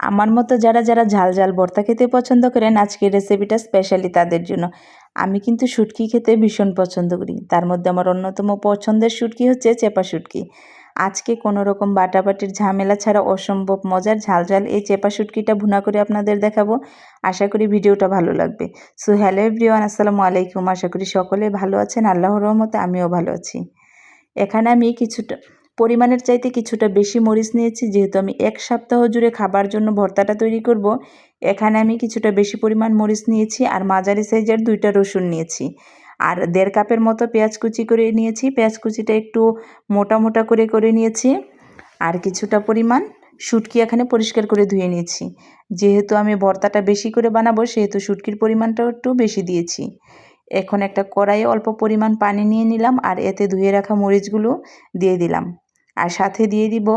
আমার মতো যারা যারা ঝাল ঝাল ভর্তা খেতে পছন্দ করেন, আজকের রেসিপিটা স্পেশালি তাদের জন্য। আমি কিন্তু শুটকি খেতে ভীষণ পছন্দ করি। তার মধ্যে আমার অন্যতম পছন্দের শুটকি হচ্ছে চেপা শুটকি। আজকে কোনো রকম বাটাবাটির ঝামেলা ছাড়া অসম্ভব মজার ঝাল ঝাল এই চেপা শুটকিটা ভুনা করে আপনাদের দেখাবো। আশা করি ভিডিওটা ভালো লাগবে। সো হ্যালো এভরিওয়ান আসসালামু আলাইকুম। আশা করি সকলে ভালো আছেন। আল্লাহর রহমতে আমিও ভালো আছি। এখানে আমি কিছুটা পরিমাণের চাইতে কিছুটা বেশি মরিচ নিয়েছি, যেহেতু আমি এক সপ্তাহ জুড়ে খাবার জন্য ভর্তাটা তৈরি করব। এখানে আমি কিছুটা বেশি পরিমাণ মরিচ নিয়েছি আর মাঝারি সাইজের দুইটা রসুন নিয়েছি। আর দেড় কাপের মতো পেঁয়াজ কুচি করে নিয়েছি। পেঁয়াজ কুচিটা একটু মোটা মোটা করে করে নিয়েছি। আর কিছুটা পরিমাণ শুটকি এখানে পরিষ্কার করে ধুয়ে নিয়েছি। যেহেতু আমি ভর্তাটা বেশি করে বানাবো, সেহেতু শুটকির পরিমাণটাও একটু বেশি দিয়েছি। এখন একটা কড়াইয়ে অল্প পরিমাণ পানি নিয়ে নিলাম আর এতে ধুয়ে রাখা মরিচগুলো দিয়ে দিলাম। আর সাথে দিয়ে দিব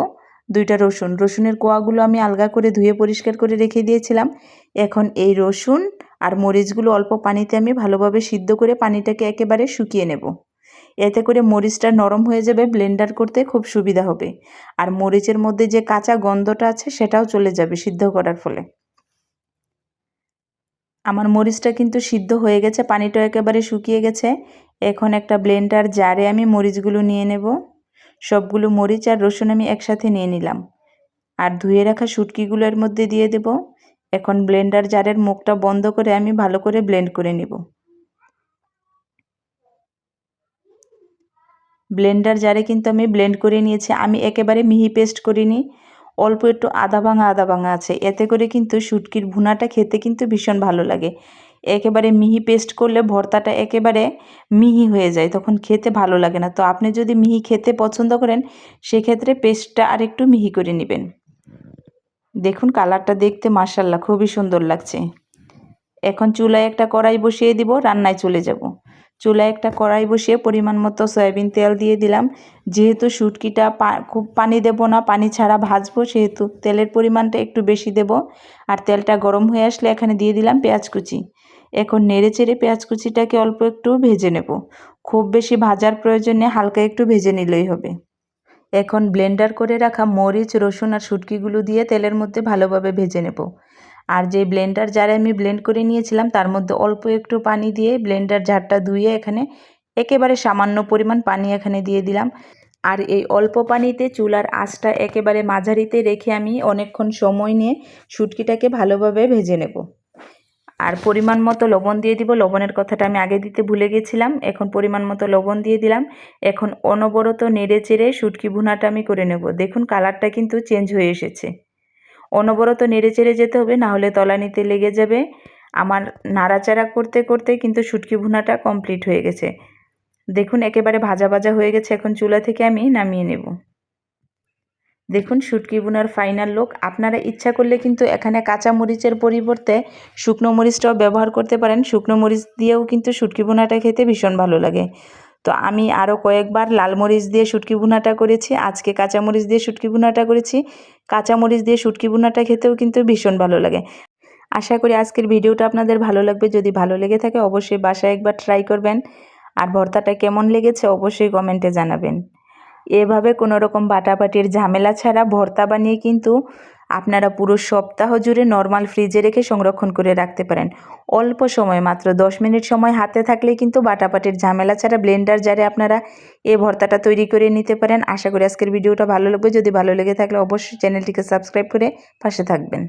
দুইটা রসুন। রসুনের কোয়াগুলো আমি আলগা করে ধুয়ে পরিষ্কার করে রেখে দিয়েছিলাম। এখন এই রসুন আর মরিচগুলো অল্প পানিতে আমি ভালোভাবে সিদ্ধ করে পানিটাকে একেবারে শুকিয়ে নেব। এতে করে মরিচটা নরম হয়ে যাবে, ব্লেন্ডার করতে খুব সুবিধা হবে। আর মরিচের মধ্যে যে কাঁচা গন্ধটা আছে সেটাও চলে যাবে সিদ্ধ করার ফলে। আমার মরিচটা কিন্তু সিদ্ধ হয়ে গেছে পানিটা একেবারে শুকিয়ে গেছে। এখন একটা ব্লেন্ডার জারে আমি মরিচগুলো নিয়ে নেব। সবগুলো মরিচ আর রসুন আমি একসাথে নিয়ে নিলাম। আর ধুয়ে রাখা শুটকিগুলোর মধ্যে দিয়ে দেব। এখন ব্লেন্ডার জারের মুখটা বন্ধ করে আমি ভালো করে ব্লেন্ড করে নেব। ব্লেন্ডার জারে কিন্তু আমি ব্লেন্ড করে নিয়েছি। আমি একেবারে মিহি পেস্ট করিনি। অল্প একটু আদা ভাঙা আদা ভাঙা আছে। এতে করে কিন্তু শুটকির ভুনাটা খেতে কিন্তু ভীষণ ভালো লাগে। একেবারে মিহি পেস্ট করলে ভর্তাটা একেবারে মিহি হয়ে যায়, তখন খেতে ভালো লাগে না। তো আপনি যদি মিহি খেতে পছন্দ করেন, সেক্ষেত্রে পেস্টটা আর একটু মিহি করে নেবেন। দেখুন কালারটা দেখতে মার্শাল্লাহ খুবই সুন্দর লাগছে। এখন চুলায় একটা কড়াই বসিয়ে দিব, রান্নায় চলে যাব। চুলায় একটা কড়াই বসিয়ে পরিমাণ মতো সয়াবিন তেল দিয়ে দিলাম। যেহেতু শুটকিটা খুব পানি দেব না, পানি ছাড়া ভাজবো, সেহেতু তেলের পরিমাণটা একটু বেশি দেব। আর তেলটা গরম হয়ে আসলে এখানে দিয়ে দিলাম পেঁয়াজ কুচি। এখন নেড়ে চেড়ে পেঁয়াজ কুচিটাকে অল্প একটু ভেজে নেব। খুব বেশি ভাজার প্রয়োজনে হালকা একটু ভেজে নিলেই হবে। এখন ব্লেন্ডার করে রাখা মরিচ, রসুন আর শুটকিগুলো দিয়ে তেলের মধ্যে ভালোভাবে ভেজে নেব। আর যে ব্লেন্ডার জারে আমি ব্লেন্ড করে নিয়েছিলাম, তার মধ্যে অল্প একটু পানি দিয়ে ব্লেন্ডার জারটা ধুয়ে এখানে একেবারে সামান্য পরিমাণ পানি এখানে দিয়ে দিলাম। আর এই অল্প পানিতে চুলার আঁচটা একেবারে মাঝারিতে রেখে আমি অনেকক্ষণ সময় নিয়ে শুটকিটাকে ভালোভাবে ভেজে নেব। আর পরিমাণ মতো লবণ দিয়ে দিব, লবণের কথাটা আমি আগে দিতে ভুলে গেছিলাম, এখন পরিমাণ মতো লবণ দিয়ে দিলাম। এখন অনবরত নেড়ে চেড়ে শুটকি ভুনাটা আমি করে নেব। দেখুন, কালারটা কিন্তু চেঞ্জ হয়ে এসেছে। অনবরত নেড়ে চেড়ে যেতে হবে, না হলে তলানিতে লেগে যাবে। আমার নাড়াচাড়া করতে করতে কিন্তু শুটকি ভুনাটা কমপ্লিট হয়ে গেছে। দেখুন, একেবারে ভাজা ভাজা হয়ে গেছে। এখন চুলা থেকে আমি নামিয়ে নেব। দেখুন শুটকি বুনার ফাইনাল লুক আপনারা ইচ্ছা করলে কিন্তু এখানে কাঁচা মরিচের পরিবর্তে শুকনো মরিচটাও ব্যবহার করতে পারেন। শুকনো মরিচ দিয়েও কিন্তু শুটকি বুনাটা খেতে ভীষণ ভালো লাগে। তো আমি আরও কয়েকবার লাল মরিচ দিয়ে শুটকি বুনাটা করেছি, আজকে কাঁচামরিচ দিয়ে শুটকি বুনাটা করেছি। কাঁচামরিচ দিয়ে শুটকি বুনাটা খেতেও কিন্তু ভীষণ ভালো লাগে। আশা করি আজকের ভিডিওটা আপনাদের ভালো লাগবে। যদি ভালো লেগে থাকে অবশ্যই বাসায় একবার ট্রাই করবেন। আর ভর্তাটা কেমন লেগেছে অবশ্যই কমেন্টে জানাবেন। এভাবে কোনো রকম বাটাবাটির ঝামেলা ছাড়া ভর্তা বানিয়ে কিন্তু আপনারা পুরো সপ্তাহ জুড়ে নর্মাল ফ্রিজে রেখে সংরক্ষণ করে রাখতে পারেন। অল্প সময়, মাত্র দশ মিনিট সময় হাতে থাকলে কিন্তু বাটাপাটির ঝামেলা ছাড়া ব্লেন্ডার জারে আপনারা এ ভর্তাটা তৈরি করে নিতে পারেন। আশা করি আজকের ভিডিওটা ভালো লাগবে। যদি ভালো লেগে থাকলে অবশ্যই চ্যানেলটিকে সাবস্ক্রাইব করে পাশে থাকবেন।